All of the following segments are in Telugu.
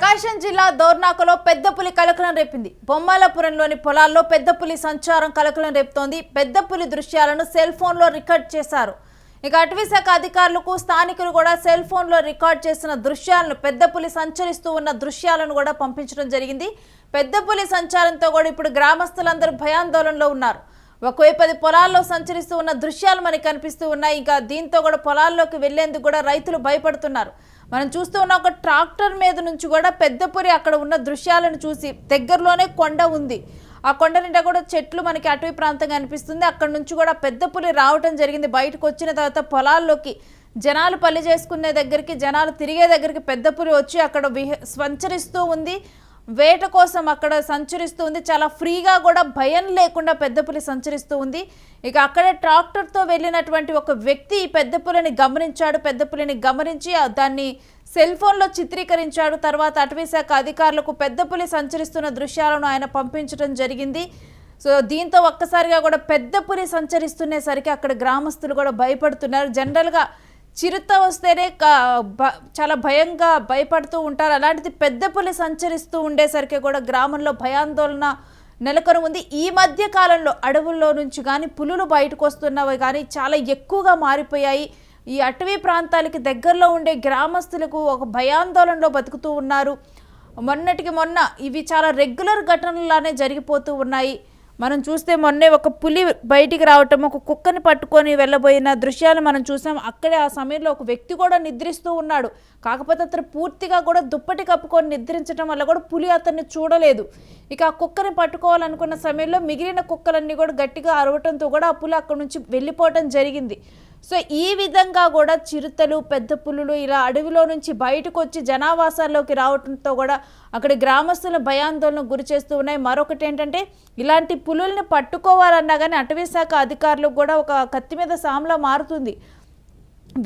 ప్రకాశం జిల్లా దోర్నాకలో పెద్ద పులి కలకలం రేపింది. బొమ్మాలపురంలోని పొలాల్లో పెద్ద పులి సంచారం కలకలం రేపుతోంది. పెద్ద పులి దృశ్యాలను సెల్ ఫోన్లో రికార్డ్ చేశారు. ఇక అటవీ శాఖ అధికారులకు స్థానికులు కూడా సెల్ ఫోన్లో రికార్డ్ చేసిన దృశ్యాలను పెద్ద పులి సంచరిస్తూ ఉన్న దృశ్యాలను కూడా పంపించడం జరిగింది. పెద్ద పులి సంచారంతో కూడా ఇప్పుడు గ్రామస్తులందరూ భయాందోళనలో ఉన్నారు. ఒకవైపు అది పొలాల్లో సంచరిస్తూ ఉన్న దృశ్యాలు మనకి కనిపిస్తూ ఉన్నాయి. ఇంకా దీంతో కూడా పొలాల్లోకి వెళ్ళేందుకు కూడా రైతులు భయపడుతున్నారు. మనం చూస్తూ ఉన్న ఒక ట్రాక్టర్ మీద నుంచి కూడా పెద్దపురి అక్కడ ఉన్న దృశ్యాలను చూసి దగ్గరలోనే కొండ ఉంది. ఆ కొండ నిండా కూడా చెట్లు మనకి అటవీ ప్రాంతం కనిపిస్తుంది అక్కడ నుంచి కూడా పెద్ద పులి రావటం జరిగింది. బయటకు వచ్చిన తర్వాత పొలాల్లోకి జనాలు పల్లి చేసుకునే దగ్గరికి జనాలు తిరిగే దగ్గరికి పెద్ద పులి వచ్చి అక్కడ విహ సంచరిస్తూ ఉంది. వేట కోసం అక్కడ సంచరిస్తూ ఉంది. చాలా ఫ్రీగా కూడా భయం లేకుండా పెద్ద పులి సంచరిస్తూ ఉంది. ఇక అక్కడే ట్రాక్టర్తో వెళ్ళినటువంటి ఒక వ్యక్తి పెద్ద పులిని గమనించాడు. పెద్ద పులిని గమనించి దాన్ని సెల్ ఫోన్లో చిత్రీకరించాడు. తర్వాత అటవీ శాఖ అధికారులకు పెద్ద పులి సంచరిస్తున్న దృశ్యాలను ఆయన పంపించడం జరిగింది. సో దీంతో ఒక్కసారిగా కూడా పెద్ద పులి సంచరిస్తునేసరికి అక్కడ గ్రామస్తులు కూడా భయపడుతున్నారు. జనరల్గా చిరుత వస్తేనే భ- చాలా భయంగా భయపడుతూ ఉంటారు. అలాంటిది పెద్ద పులి సంచరిస్తూ ఉండేసరికి కూడా గ్రామంలో భయాందోళన నెలకొని ఉంది. ఈ మధ్య కాలంలో అడవుల్లో నుంచి కానీ పులులు బయటకు వస్తున్నవి కానీ చాలా ఎక్కువగా మారిపోయాయి. ఈ అటవీ ప్రాంతాలకి దగ్గరలో ఉండే గ్రామస్తులకు ఒక భయాందోళనలో బతుకుతూ ఉన్నారు. మొన్నటికి మొన్న ఇవి చాలా రెగ్యులర్ ఘటనలానే జరిగిపోతూ ఉన్నాయి. మనం చూస్తే మొన్నే ఒక పులి బయటికి రావటం ఒక కుక్కని పట్టుకొని వెళ్ళబోయిన దృశ్యాలు మనం చూసాం. అక్కడే ఆ సమయంలో ఒక వ్యక్తి కూడా నిద్రిస్తూ ఉన్నాడు. కాకపోతే అతను పూర్తిగా కూడా దుప్పటి కప్పుకొని నిద్రించడం వల్ల కూడా పులి అతన్ని చూడలేదు. ఇక ఆ కుక్కని పట్టుకోవాలనుకున్న సమయంలో మిగిలిన కుక్కలన్నీ కూడా గట్టిగా అరవటంతో కూడా ఆ పులి అక్కడి నుంచి వెళ్ళిపోవటం జరిగింది. సో ఈ విధంగా కూడా చిరుతలు పెద్ద పులులు ఇలా అడవిలో నుంచి బయటకు వచ్చి జనావాసాల్లోకి రావడంతో కూడా అక్కడి గ్రామస్తుల భయాందోళన గురి చేస్తూ ఉన్నాయి. మరొకటి ఏంటంటే ఇలాంటి పులుల్ని పట్టుకోవాలన్నా కానీ అటవీ శాఖ అధికారులకు కూడా ఒక కత్తి మీద సామ్లా మారుతుంది.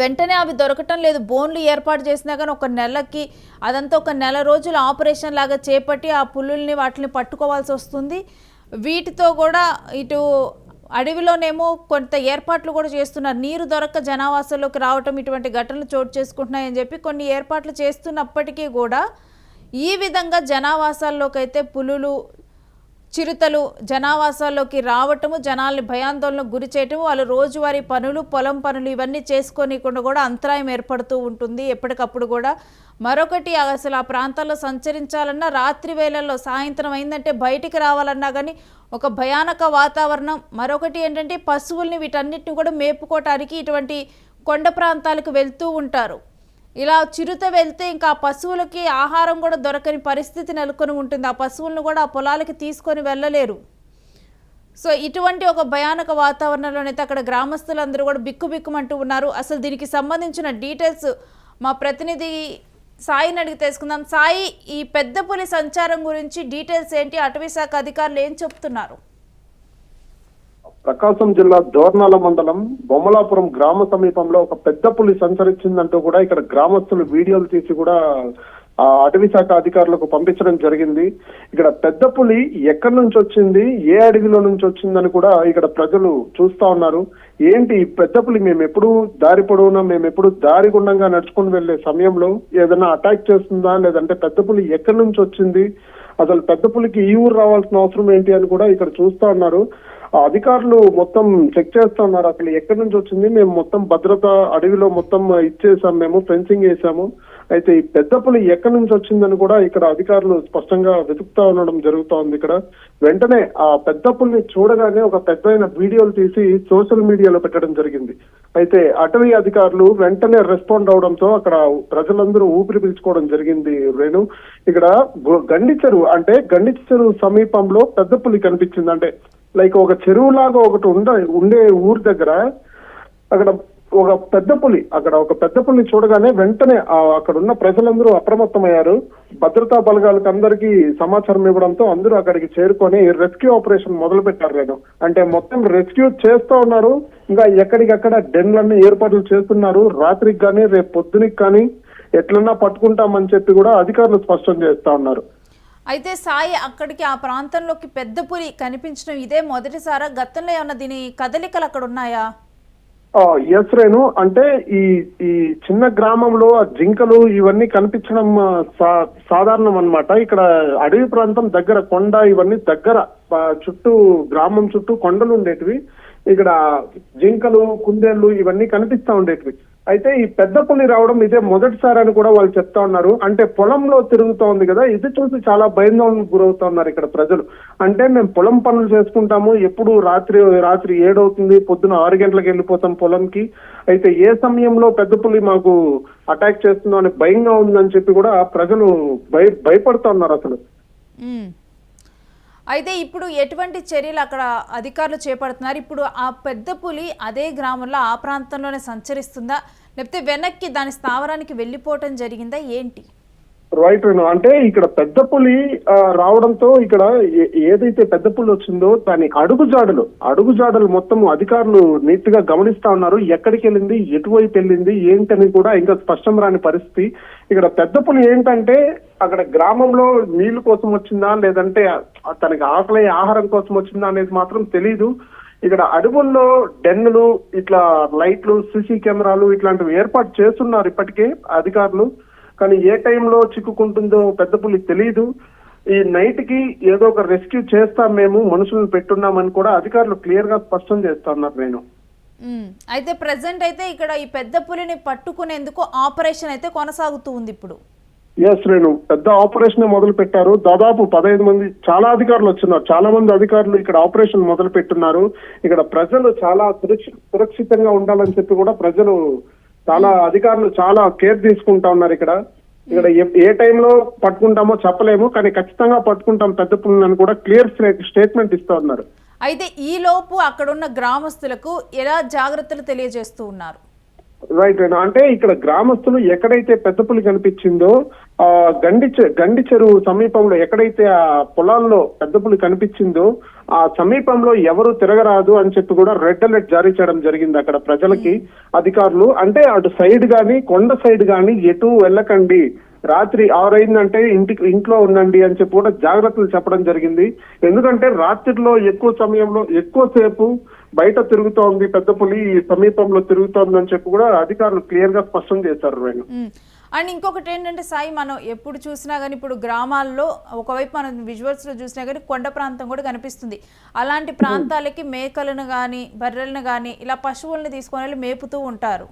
వెంటనే అవి దొరకటం లేదు. బోన్లు ఏర్పాటు చేసినా కానీ ఒక నెలకి అదంతా ఒక నెల రోజులు ఆపరేషన్ లాగా చేపట్టి ఆ పులుల్ని వాటిని పట్టుకోవాల్సి వస్తుంది. వీటితో కూడా ఇటు అడవిలోనేమో కొంత ఏర్పాట్లు కూడా చేస్తున్నారు. నీరు దొరక్క జనావాసంలోకి రావటం ఇటువంటి ఘటనలు చోటు చేసుకుంటున్నాయని చెప్పి కొన్ని ఏర్పాట్లు చేస్తున్నప్పటికీ కూడా ఈ విధంగా జనావాసాల్లోకి అయితే పులులు చిరుతలు జనావాసాల్లోకి రావటము జనాల్ని భయాందోళనకు గురి చేయటము వాళ్ళు రోజువారీ పనులు పొలం పనులు ఇవన్నీ చేసుకోనికుండా కూడా అంతరాయం ఏర్పడుతూ ఉంటుంది. ఎప్పటికప్పుడు కూడా మరొకటి అసలు ఆ ప్రాంతాల్లో సంచరించాలన్నా రాత్రి వేళల్లో సాయంత్రం అయిందంటే బయటికి రావాలన్నా కానీ ఒక భయానక వాతావరణం. మరొకటి ఏంటంటే పశువుల్ని వీటన్నిటిని కూడా మేపుకోవటానికి ఇటువంటి కొండ ప్రాంతాలకు వెళ్తూ ఉంటారు. ఇలా చిరుత వెళ్తే ఇంకా పశువులకి ఆహారం కూడా దొరకని పరిస్థితి నెలకొని ఉంటుంది. ఆ పశువులను కూడా ఆ పొలాలకి తీసుకొని వెళ్ళలేరు. సో ఇటువంటి ఒక భయానక వాతావరణంలోనైతే అక్కడ గ్రామస్తులందరూ కూడా బిక్కు బిక్కుమంటూ ఉన్నారు. అసలు దీనికి సంబంధించిన డీటెయిల్స్ మా ప్రతినిధి సాయిని అడిగి తెలుసుకుందాం. సాయి ఈ పెద్ద పులి సంచారం గురించి డీటెయిల్స్ ఏంటి? అటవీ శాఖ అధికారులు ఏం చెప్తున్నారు? ప్రకాశం జిల్లా దోర్నాల మండలం బొమ్మలాపురం గ్రామ సమీపంలో ఒక పెద్ద పులి సంచరించిందంటూ కూడా ఇక్కడ గ్రామస్తులు వీడియోలు తీసి కూడా ఆ అటవీ శాఖ అధికారులకు పంపించడం జరిగింది. ఇక్కడ పెద్ద పులి ఎక్కడి నుంచి వచ్చింది? ఏ అడవిలో నుంచి వచ్చిందని కూడా ఇక్కడ ప్రజలు చూస్తా ఉన్నారు. ఏంటి పెద్ద పులి? మేము ఎప్పుడు దారి పొడవునా? మేము ఎప్పుడు దారి గుండంగా నడుచుకుని వెళ్ళే సమయంలో ఏదైనా అటాక్ చేస్తుందా? లేదంటే పెద్ద పులి ఎక్కడి నుంచి వచ్చింది? అసలు పెద్ద పులికి ఈ ఊరు రావాల్సిన అవసరం ఏంటి అని కూడా ఇక్కడ చూస్తా ఉన్నారు. అధికారులు మొత్తం చెక్ చేస్తా ఉన్నారు అసలు ఎక్కడి నుంచి వచ్చింది? మేము మొత్తం భద్రత అడవిలో మొత్తం ఇచ్చేసాం మేము ఫెన్సింగ్ వేసాము. అయితే ఈ పెద్ద పులి ఎక్కడి నుంచి వచ్చిందని కూడా ఇక్కడ అధికారులు స్పష్టంగా వెతుకుతా ఉండడం జరుగుతా ఉంది ఇక్కడ. వెంటనే ఆ పెద్ద పుల్ని చూడగానే ఒక పెద్ద వీడియోలు తీసి సోషల్ మీడియాలో పెట్టడం జరిగింది. అయితే అటవీ అధికారులు వెంటనే రెస్పాండ్ అవడంతో అక్కడ ప్రజలందరూ ఊపిరి పీల్చుకోవడం జరిగింది రేణు. ఇక్కడ గండి చెరువు అంటే గండి చెరువు సమీపంలో పెద్ద పులి కనిపించింది. అంటే లైక్ ఒక చెరువు లాగా ఒకటి ఉండ ఉండే ఊరి దగ్గర అక్కడ ఒక పెద్ద పులి అక్కడ ఒక పెద్ద పులి చూడగానే వెంటనే అక్కడ ఉన్న ప్రజలందరూ అప్రమత్తమయ్యారు. భద్రతా బలగాలకు అందరికీ సమాచారం ఇవ్వడంతో అందరూ అక్కడికి చేరుకొని రెస్క్యూ ఆపరేషన్ మొదలు పెట్టారు నేను అంటే మొత్తం రెస్క్యూ చేస్తూ ఉన్నారు. ఇంకా ఎక్కడికక్కడ డెన్లన్నీ ఏర్పాట్లు చేస్తున్నారు. రాత్రికి కానీ రేపు పొద్దునికి కానీ ఎట్లన్నా పట్టుకుంటామని చెప్పి కూడా అధికారులు స్పష్టం చేస్తా ఉన్నారు. అయితే సాయి అక్కడికి ఆ ప్రాంతంలోకి పెద్ద పులి కనిపించడం ఇదే మొదటిసారా? గతంలో ఏమన్నా దీని కదలికలు అక్కడ ఉన్నాయా? ఎస్ రేణు. అంటే ఈ ఈ చిన్న గ్రామంలో జింకలు ఇవన్నీ కనిపించడం సా- సాధారణం అన్నమాట. ఇక్కడ అడవి ప్రాంతం దగ్గర కొండ ఇవన్నీ దగ్గర చుట్టూ గ్రామం చుట్టూ కొండలు ఉండేటివి. ఇక్కడ జింకలు కుందేళ్ళు ఇవన్నీ కనిపిస్తా ఉండేటివి. అయితే ఈ పెద్ద పులి రావడం ఇదే మొదటిసారి అని కూడా వాళ్ళు చెప్తా ఉన్నారు. అంటే పొలంలో తిరుగుతూ ఉంది కదా ఇది చూసి చాలా భయాందోళనకు గురవుతా ఉన్నారు ఇక్కడ ప్రజలు. అంటే మేము పొలం పనులు చేసుకుంటాము ఎప్పుడు రాత్రి రాత్రి ఏడవుతుంది పొద్దున ఆరు గంటలకు వెళ్ళిపోతాం పొలంకి. అయితే ఏ సమయంలో పెద్ద పులి మాకు అటాక్ చేస్తుందో అని భయంగా ఉందని చెప్పి కూడా ప్రజలు భయ భయపడుతా ఉన్నారు అసలు. అయితే ఇప్పుడు ఎటువంటి చర్యలు అక్కడ అధికారులు చేపడుతున్నారు? ఇప్పుడు ఆ పెద్ద పులి అదే గ్రామంలో ఆ ప్రాంతంలోనే సంచరిస్తుందా? లేకపోతే వెనక్కి దాని స్థావరానికి వెళ్ళిపోవటం జరిగిందా? ఏంటి? రైట్ రేణు అంటే ఇక్కడ పెద్ద పులి రావడంతో ఇక్కడ ఏదైతే పెద్ద పులి వచ్చిందో దాని అడుగుజాడలు అడుగుజాడలు మొత్తం అధికారులు నీట్గా గమనిస్తా ఉన్నారు. ఎక్కడికి వెళ్ళింది ఎటువైపు వెళ్ళింది ఏంటని కూడా ఇంకా స్పష్టం రాని పరిస్థితి. ఇక్కడ పెద్ద పులి ఏంటంటే అక్కడ గ్రామంలో నీళ్ళు కోసం వచ్చిందా లేదంటే తనకి ఆకలి ఆహారం కోసం వచ్చిందా అనేది మాత్రం తెలియదు ఇక్కడ అడవుల్లో డెన్నులు ఇట్లా లైట్లు సీసీ కెమెరాలు ఇట్లాంటివి ఏర్పాటు చేస్తున్నారు ఇప్పటికే అధికారులు. కానీ ఏ టైంలో చిక్కుకుంటుందో పెద్ద పులి తెలియదు ఈ నైట్కి ఏదో ఒక రెస్క్యూ చేస్తాం మేము మనుషులను పెట్టున్నామని కూడా అధికారులు క్లియర్గా స్పష్టం చేస్తున్నారు నేను. అయితే ప్రజెంట్ అయితే ఇక్కడ ఈ పెద్ద పులిని పట్టుకునేందుకు ఆపరేషన్ అయితే కొనసాగుతూ ఉంది ఇప్పుడు. ఎస్ నేను పెద్ద ఆపరేషన్ మొదలు పెట్టారు. దాదాపు పదహైదు మంది చాలా అధికారులు వచ్చినారు చాలా మంది అధికారులు ఇక్కడ ఆపరేషన్ మొదలు పెట్టున్నారు. ఇక్కడ ప్రజలు చాలా సురక్షి సురక్షితంగా ఉండాలని చెప్పి కూడా ప్రజలు చాలా అధికారులు చాలా కేర్ తీసుకుంటా ఉన్నారు ఇక్కడ. ఇక్కడ ఏ- ఏ టైంలో పట్టుకుంటామో చెప్పలేము కానీ ఖచ్చితంగా పట్టుకుంటాం పెద్ద పుల్లని కూడా క్లియర్ స్టేట్మెంట్ ఇస్తా ఉన్నారు. అయితే ఈ లోపు అక్కడున్న గ్రామస్తులకు ఎలా జాగ్రత్తలు తెలియజేస్తూ ఉన్నారు? రైట్ అంటే ఇక్కడ గ్రామస్తులు ఎక్కడైతే పెద్ద పులి కనిపించిందో గండి చె- గండి చెరువు సమీపంలో ఎక్కడైతే ఆ పొలాల్లో పెద్ద పులి కనిపించిందో ఆ సమీపంలో ఎవరు తిరగరాదు అని చెప్పి కూడా రెడ్ అలర్ట్ జారీ చేయడం జరిగింది అక్కడ ప్రజలకి అధికారులు. అంటే అటు సైడ్ గాని కొండ సైడ్ గాని ఎటు వెళ్ళకండి. రాత్రి ఆరైందంటే ఇంటికి ఇంట్లో ఉండండి అని చెప్పి కూడా జాగ్రత్తలు చెప్పడం జరిగింది. ఎందుకంటే రాత్రిలో ఎక్కువ సమయంలో ఎక్కువసేపు బయట తిరుగుతోంది పెద్ద పులి సమీపంలో తిరుగుతోంది అని చెప్పి కూడా అధికారులు క్లియర్గా స్పష్టం చేశారు వేణు అండ్ ఇంకొకటి ఏంటంటే సాయి మనం ఎప్పుడు చూసినా కానీ ఇప్పుడు గ్రామాల్లో ఒకవైపు మనం విజువల్స్లో చూసినా కానీ కొండ ప్రాంతం కూడా కనిపిస్తుంది. అలాంటి ప్రాంతాలకి మేకలను కానీ బర్రెలను కానీ ఇలా పశువులను తీసుకొని వెళ్ళి మేపుతూ ఉంటారు.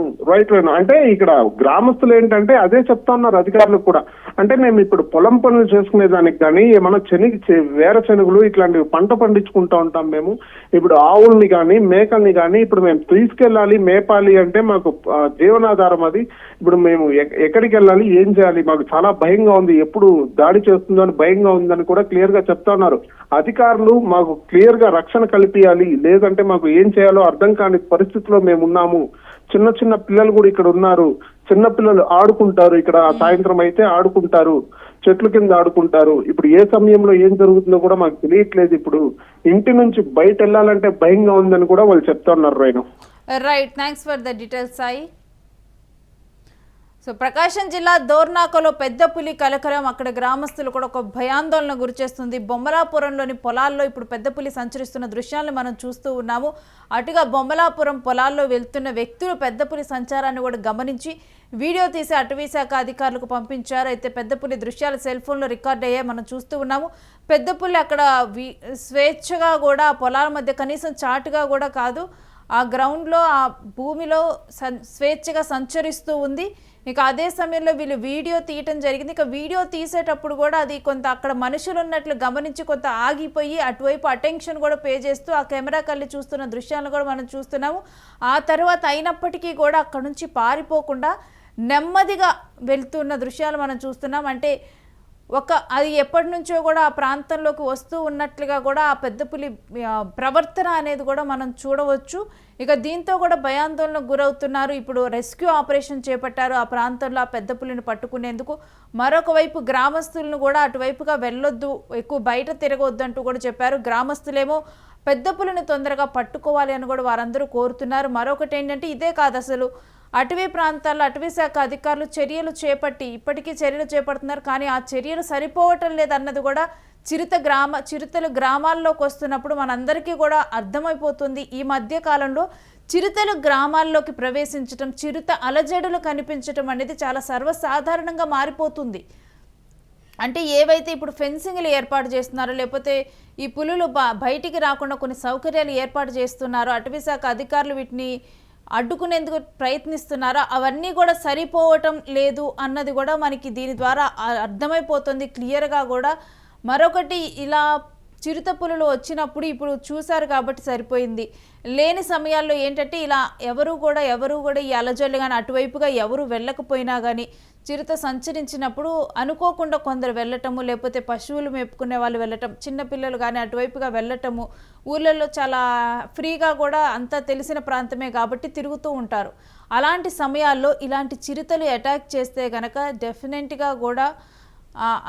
రైట్ రైట్ అంటే ఇక్కడ గ్రామస్తులు ఏంటంటే అదే చెప్తా ఉన్నారు అధికారులు కూడా. అంటే మేము ఇప్పుడు పొలం పనులు చేసుకునే దానికి కానీ ఏమైనా శనగ చె- వేర శనుగులు ఇట్లాంటివి పంట పండించుకుంటా ఉంటాం మేము. ఇప్పుడు ఆవుల్ని కానీ మేకల్ని కానీ ఇప్పుడు మేము తీసుకెళ్ళాలి మేపాలి అంటే మాకు జీవనాధారం అది. ఇప్పుడు మేము ఎక్కడికి వెళ్ళాలి ఏం చేయాలి? మాకు చాలా భయంగా ఉంది. ఎప్పుడు దాడి చేస్తుందో అని భయంగా ఉందని కూడా క్లియర్గా చెప్తా ఉన్నారు. అధికారులు మాకు క్లియర్గా రక్షణ కల్పించాలి లేదంటే మాకు ఏం చేయాలో అర్థం కాని పరిస్థితిలో మేము ఉన్నాము. చిన్న చిన్న పిల్లలు కూడా ఇక్కడ ఉన్నారు. చిన్న పిల్లలు ఆడుకుంటారు ఇక్కడ. సాయంత్రం అయితే ఆడుకుంటారు. చెట్ల కింద ఆడుకుంటారు. ఇప్పుడు ఏ సమయంలో ఏం జరుగుతుందో కూడా మాకు తెలియట్లేదు ఇప్పుడు. ఇంటి నుంచి బయట వెళ్ళాలంటే భయంగా ఉందని కూడా వాళ్ళు చెప్తా ఉన్నారు Renu. Right thanks for the details Sai so Prakasam జిల్లా దోర్నాకలో పెద్ద పులి కలకలం. అక్కడ గ్రామస్తులు కూడా ఒక భయాందోళన గురిచేస్తుంది బొమ్మలాపురంలోని పొలాల్లో ఇప్పుడు పెద్ద పులి సంచరిస్తున్న దృశ్యాలను మనం చూస్తూ ఉన్నాము. అటుగా బొమ్మలాపురం పొలాల్లో వెళ్తున్న వ్యక్తులు పెద్ద పులి సంచారాన్ని కూడా గమనించి వీడియో తీసి అటవీ శాఖ అధికారులకు పంపించారు. అయితే పెద్ద పులి దృశ్యాలు సెల్ ఫోన్లో రికార్డ్ అయ్యాయి. మనం చూస్తూ ఉన్నాము. పెద్ద పులి అక్కడ స్వేచ్ఛగా కూడా పొలాల మధ్య కనీసం చాటుగా కూడా కాదు ఆ గ్రౌండ్లో ఆ భూమిలో సన్ స్వేచ్ఛగా సంచరిస్తూ ఉంది. ఇక అదే సమయంలో వీళ్ళు వీడియో తీయటం జరిగింది. ఇక వీడియో తీసేటప్పుడు కూడా అది కొంత అక్కడ మనుషులు ఉన్నట్లు గమనించి కొంత ఆగిపోయి అటువైపు అటెన్షన్ కూడా పే చేస్తూ ఆ కెమెరా కళ్ళి చూస్తున్న దృశ్యాలను కూడా మనం చూస్తున్నాము. ఆ తర్వాత అయినప్పటికీ కూడా అక్కడ నుంచి పారిపోకుండా నెమ్మదిగా వెళ్తున్న దృశ్యాలు మనం చూస్తున్నాం. అంటే ఒక అది ఎప్పటి నుంచో కూడా ఆ ప్రాంతంలోకి వస్తూ ఉన్నట్లుగా కూడా ఆ పెద్ద పులి ప్రవర్తన అనేది కూడా మనం చూడవచ్చు. ఇక దీంతో కూడా భయాందోళనకు గురవుతున్నారు. ఇప్పుడు రెస్క్యూ ఆపరేషన్ చేపట్టారు ఆ ప్రాంతంలో ఆ పెద్ద పులిని పట్టుకునేందుకు. మరొక వైపు గ్రామస్తులను కూడా అటువైపుగా వెళ్ళొద్దు ఎక్కువ బయట తిరగొద్దు అంటూ కూడా చెప్పారు. గ్రామస్తులేమో పెద్ద పులిని తొందరగా పట్టుకోవాలి అని కూడా వారందరూ కోరుతున్నారు. మరొకటి ఏంటంటే ఇదే కాదు అసలు. అటవీ ప్రాంతాల్లో అటవీ శాఖ అధికారులు చర్యలు చేపట్టి ఇప్పటికీ చర్యలు చేపడుతున్నారు. కానీ ఆ చర్యలు సరిపోవటం లేదన్నది కూడా చిరుత గ్రామ చిరుతలు గ్రామాల్లోకి వస్తున్నప్పుడు మనందరికీ కూడా అర్థమైపోతుంది. ఈ మధ్య కాలంలో చిరుతలు గ్రామాల్లోకి ప్రవేశించటం చిరుత అలజడులు కనిపించటం అనేది చాలా సర్వసాధారణంగా మారిపోతుంది. అంటే ఏవైతే ఇప్పుడు ఫెన్సింగ్లు ఏర్పాటు చేస్తున్నారో లేకపోతే ఈ పులులు బ- బయటికి రాకుండా కొన్ని సౌకర్యాలు ఏర్పాటు చేస్తున్నారో అటవీ శాఖ అధికారులు వీటిని అడ్డుకునేందుకు ప్రయత్నిస్తున్నారో? అవన్నీ కూడా సరిపోవటం లేదు అన్నది కూడా మనకి దీని ద్వారా అర్థమైపోతుంది. క్లియర్గా కూడా మరొకటి ఇలా చిరుత పులులు వచ్చినప్పుడు ఇప్పుడు చూశారు కాబట్టి సరిపోయింది. లేని సమయాల్లో ఏంటంటే ఇలా ఎవరు కూడా ఎవరు కూడా ఈ అలజడులు కానీ అటువైపుగా ఎవరు వెళ్ళకపోయినా కానీ చిరుత సంచరించినప్పుడు అనుకోకుండా కొందరు వెళ్ళటము లేకపోతే పశువులు మేపుకునే వాళ్ళు వెళ్ళటం చిన్నపిల్లలు కానీ అటువైపుగా వెళ్ళటము ఊళ్ళల్లో చాలా ఫ్రీగా కూడా అంతా తెలిసిన ప్రాంతమే కాబట్టి తిరుగుతూ ఉంటారు. అలాంటి సమయాల్లో ఇలాంటి చిరుతలు అటాక్ చేస్తే కనుక డెఫినెట్గా కూడా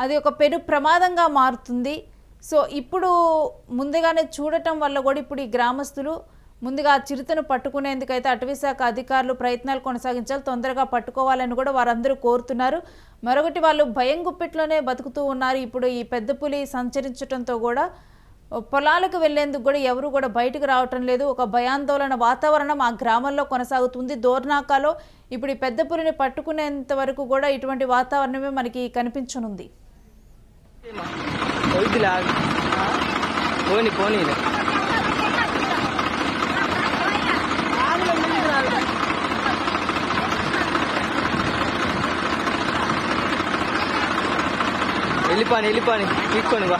అది ఒక పెను ప్రమాదంగా మారుతుంది. సో ఇప్పుడు ముందుగానే చూడటం వల్ల కూడా ఇప్పుడు ఈ గ్రామస్తులు ముందుగా ఆ చిరుతను పట్టుకునేందుకైతే అటవీశాఖ అధికారులు ప్రయత్నాలు కొనసాగించాలి తొందరగా పట్టుకోవాలని కూడా వారందరూ కోరుతున్నారు. మరొకటి వాళ్ళు భయం గుప్పిట్లోనే బతుకుతూ ఉన్నారు. ఇప్పుడు ఈ పెద్ద పులి సంచరించడంతో కూడా పొలాలకు వెళ్ళేందుకు కూడా ఎవరు కూడా బయటకు రావటం లేదు. ఒక భయాందోళన వాతావరణం ఆ గ్రామంలో కొనసాగుతుంది. దోర్నాకాలో ఇప్పుడు ఈ పెద్ద పులిని పట్టుకునేంత వరకు కూడా ఇటువంటి వాతావరణమే మనకి కనిపించనుంది. వద్దులే పోనీ పోనీ. వెళ్ళిపోని వెళ్ళిపోని. తీసుకొని బా